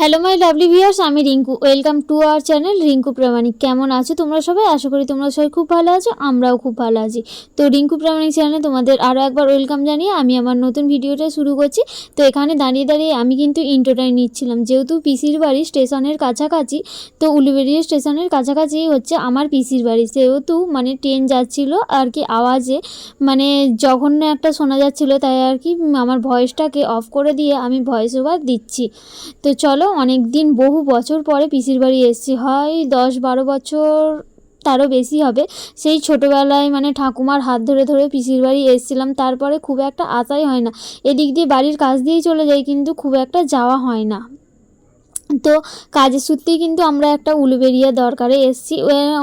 Hello my lovely viewers আমি Rinku. Welcome to our channel Rinku Pramanik. কেমন আছো তোমরা সবাই? আশা করি তোমরা সবাই খুব ভালো আছো, আমরাও খুব ভালো আছি। তো রিঙ্কু প্রামাণিক চ্যানেলে তোমাদের আরও একবার ওয়েলকাম জানিয়ে আমি আমার নতুন ভিডিওটা শুরু করছি। তো এখানে দাঁড়িয়ে দাঁড়িয়ে আমি কিন্তু ইন্টোটাই নিচ্ছিলাম। যেহেতু পিসির বাড়ি স্টেশনের কাছাকাছি, তো উলুবেড়িয়া স্টেশনের কাছাকাছি হচ্ছে আমার পিসির বাড়ি। সেহেতু মানে ট্রেন যাচ্ছিল আর কি আওয়াজে মানে জঘন্য একটা শোনা যাচ্ছিল, তাই আর কি আমার ভয়েসটাকে অফ করে দিয়ে আমি ভয়েস ওভার দিচ্ছি। তো চলো অনেক দিন বহু বছর পরে পিসির বাড়ি এসেছি। হয় দশ বারো বছর তারও বেশি হবে। সেই ছোটোবেলায় মানে ঠাকুমার হাত ধরে ধরে পিসির বাড়ি এসেছিলাম। তারপরে খুব একটা আশাই হয় না। এদিক দিয়ে বাড়ির কাছ দিয়েই চলে যাই, কিন্তু খুব একটা যাওয়া হয় না। তো কাজের সূত্রেই কিন্তু আমরা একটা উলুবেরিয়া দরকারে এসেছি।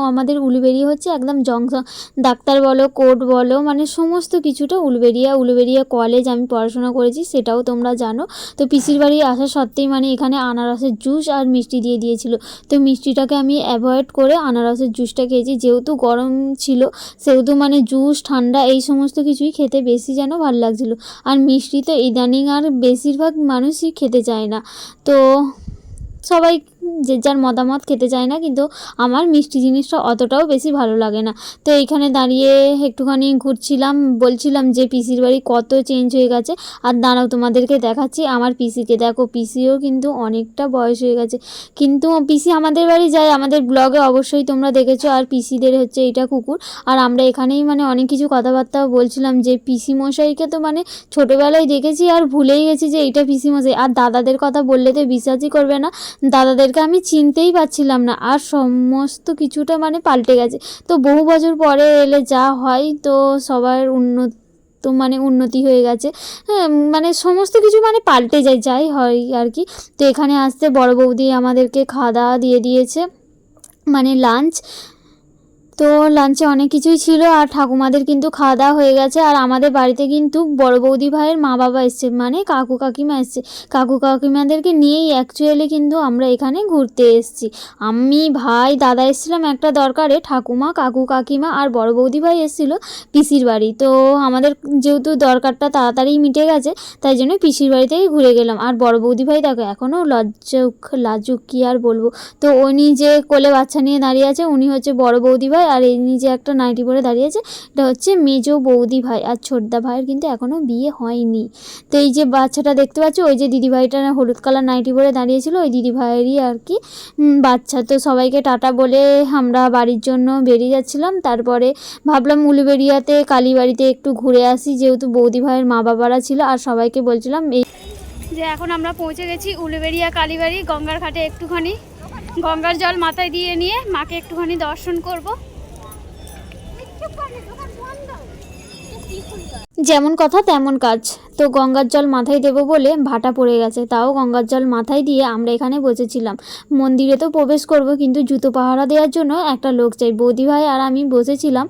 আমাদের উলুবেরিয়া হচ্ছে একদম জংশন। ডাক্তার বলো, কোর্ট বলো মানে সমস্ত কিছুটা উলুবেরিয়া উলুবেরিয়া কলেজ আমি পড়াশোনা করেছি, সেটাও তোমরা জানো। তো পিসির বাড়ি আসা সত্ত্বেই মানে এখানে আনারসের জুস আর মিষ্টি দিয়ে দিয়েছিল। তো মিষ্টিটাকে আমি অ্যাভয়েড করে আনারসের জুসটা খেয়েছি। যেহেতু গরম ছিল, সেহেতু মানে জুস ঠান্ডা এই সমস্ত কিছুই খেতে বেশি যেন ভালো লাগছিল। আর মিষ্টি তো ইদানিং আর বেশিরভাগ মানুষই খেতে চায় না। তো সবাই যে যার মতামত খেতে চায় না, কিন্তু আমার মিষ্টি জিনিসটা অতটাও বেশি ভালো লাগে না। তো এইখানে দাঁড়িয়ে একটুখানি ঘুরছিলাম, বলছিলাম যে পিসির বাড়ি কত চেঞ্জ হয়ে গেছে। আর দাঁড়াও, তোমাদেরকে দেখাচ্ছি, আমার পিসিকে। দেখো, পিসিও কিন্তু অনেকটা বয়স হয়ে গেছে। কিন্তু পিসি আমাদের বাড়ি যায়, আমাদের ব্লগে অবশ্যই তোমরা দেখেছ, আর পিসিদের হচ্ছে এইটা কুকুর। আর আমরা এখানেই মানে অনেক কিছু কথাবার্তা বলছিলাম যে পিসি মশাইকে তো মানে ছোটোবেলায় দেখেছি আর ভুলেই গেছি যে এইটা পিসি মশাই আর দাদাদের কথা বললে তো বিশ্বাসই করবে না। দাদাদেরকে আমি চিনতেই পারছিলাম না। আর সমস্ত কিছুটা মানে পাল্টে গেছে। তো বহু বছর পরে এলে যা হয় তো সবার উন্নত তো মানে উন্নতি হয়ে গেছে। হ্যাঁ মানে সমস্ত কিছু মানে পাল্টে যায়, যাই হয় আর কি। তো এখানে আসতে বড় বৌদি আমাদেরকে খাওয়া দাওয়া দিয়ে দিয়েছে মানে লাঞ্চ তো লাঞ্চে অনেক কিছুই ছিল আর ঠাকুমাদের কিন্তু খাওয়া দাওয়া হয়ে গেছে। আর আমাদের বাড়িতে কিন্তু বড় বৌদি ভাইয়ের মা বাবা এসছে মানে কাকু কাকিমা এসছে। কাকু কাকিমাদেরকে নিয়েই অ্যাকচুয়ালি কিন্তু আমরা এখানে ঘুরতে এসেছি। আমি, ভাই, দাদা এসেছিলাম একটা দরকারে, ঠাকুমা, কাকু কাকিমা আর বড় বৌদি ভাই এসেছিল পিসির বাড়ি। তো আমাদের যেহেতু দরকারটা তাড়াতাড়ি মিটে গেছে, তাই জন্য পিসির বাড়ি ঘুরে গেলাম। আর বড় বৌদি ভাই দেখো এখনও লজ্জুক, লাজুক কী আর বলব? তো উনি যে কোলে বাচ্চা নিয়ে দাঁড়িয়ে আছে, উনি হচ্ছে বড় বৌদি ভাই আর এই নিজে একটা নাইটি পরে দাঁড়িয়েছে, এটা হচ্ছে মেজো বৌদি ভাই আর ছোটদা ভাইয়ের কিন্তু এখনও বিয়ে হয়নি। তো এই যে বাচ্চাটা দেখতে পাচ্ছ, ওই যে দিদি ভাইটা হলুদ কালার নাইটি পরে দাঁড়িয়েছিল, ওই দিদি ভাইয়েরই আর কি বাচ্চা। তো সবাইকে টাটা বলে আমরা বাড়ির জন্য বেরিয়ে যাচ্ছিলাম। তারপরে ভাবলাম উলুবেড়িয়াতে, কালীবাড়িতে একটু ঘুরে আসি, যেহেতু বৌদি ভাইয়ের মা বাবারা ছিল, আর সবাইকে বলছিলাম এই যে এখন আমরা পৌঁছে গেছি উলুবেড়িয়া, কালীবাড়ি, গঙ্গার ঘাটে একটুখানি। গঙ্গার জল মাথায় দিয়ে নিয়ে মাকে একটুখানি দর্শন করব। Yeah. যেমন কথা তেমন কাজ। তো গঙ্গার জল মাথায় দেবো বলে ভাটা পড়ে গেছে। তাও গঙ্গার জল মাথায় দিয়ে আমরা এখানে বসেছিলাম। মন্দিরে তো প্রবেশ করব, কিন্তু জুতো পাহারা দেওয়ার জন্য একটা লোক চাই। বৌদি ভাই আর আমি বসেছিলাম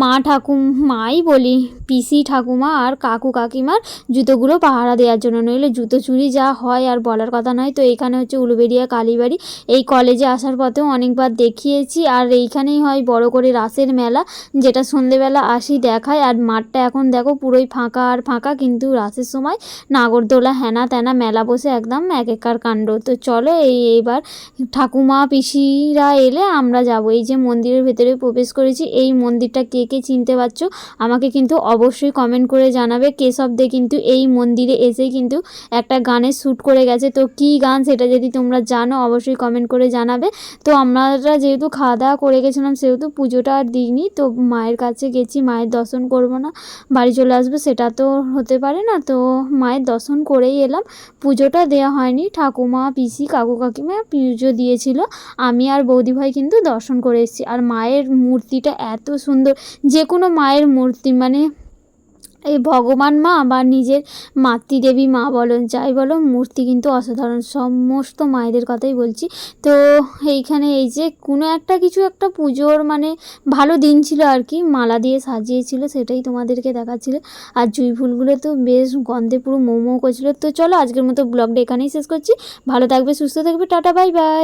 মা ঠাকুম মাই বলি, পিসি ঠাকুমা আর কাকু কাকিমার জুতোগুলো পাহারা দেওয়ার জন্য। নইলে জুতো চুরি যা হয় আর বলার কথা নয়। তো এখানে হচ্ছে উলুবেড়িয়া কালীবাড়ি। এই কলেজে আসার পথেও অনেকবার দেখিয়েছি। আর এইখানেই হয় বড় করে রাসের মেলা, যেটা সন্ধেবেলা আসি দেখায়। আর মাঠটা এখন দেখো পুরোই ফাঁকা। আর ফাঁকা কিন্তু রাসের সময় নাগরদোলা হেনা তেনা মেলা বসে একদম এক একার কাণ্ড। তো চলো এই এইবার ঠাকুমা পিসিরা এলে আমরা যাব। এই যে মন্দিরের ভেতরে প্রবেশ করেছি, এই মন্দিরটা কে কে চিনতে পারছ? আমাকে কিন্তু অবশ্যই কমেন্ট করে জানাবে কে শব্দে কিন্তু এই মন্দিরে এসেই কিন্তু একটা গানের শ্যুট করে গেছে। তো কী গান সেটা যদি তোমরা জানো অবশ্যই কমেন্ট করে জানাবে। তো আমরা যেহেতু খাওয়া দাওয়া করে গেছিলাম, সেহেতু পুজোটা আর দিইনি। তো মায়ের কাছে গেছি, মায়ের দর্শন করব না। বাড়ি চলে আসব সেটা তো হতে পারে না। তো মায়ের দর্শন করেই এলাম। পুজোটা দেওয়া হয়নি। ঠাকুমা, পিসি, কাকু, কাকিমা পুজো দিয়েছিল। আমি আর বৌদিভাই কিন্তু দর্শন করে এসেছি। আর মায়ের মূর্তিটা এত সুন্দর। যে কোনো মায়ের মূর্তি মানে এই ভগবান মা বা নিজের মাতৃদেবী মা বলো যাই বলো, মূর্তি কিন্তু অসাধারণ, সমস্ত মায়েদের কথাই বলছি। তো এইখানে এই যে কোনো একটা কিছু একটা পুজোর মানে ভালো দিন ছিল আর কি, মালা দিয়ে সাজিয়েছিল, সেটাই তোমাদেরকে দেখাচ্ছিল। আর জুই ফুলগুলো তো বেশ গন্ধে পুরো মোমো করছিল। তো চলো আজকের মতো ব্লগটা এখানেই শেষ করছি। ভালো থাকবে, সুস্থ থাকবে, টাটা, বাই বাই।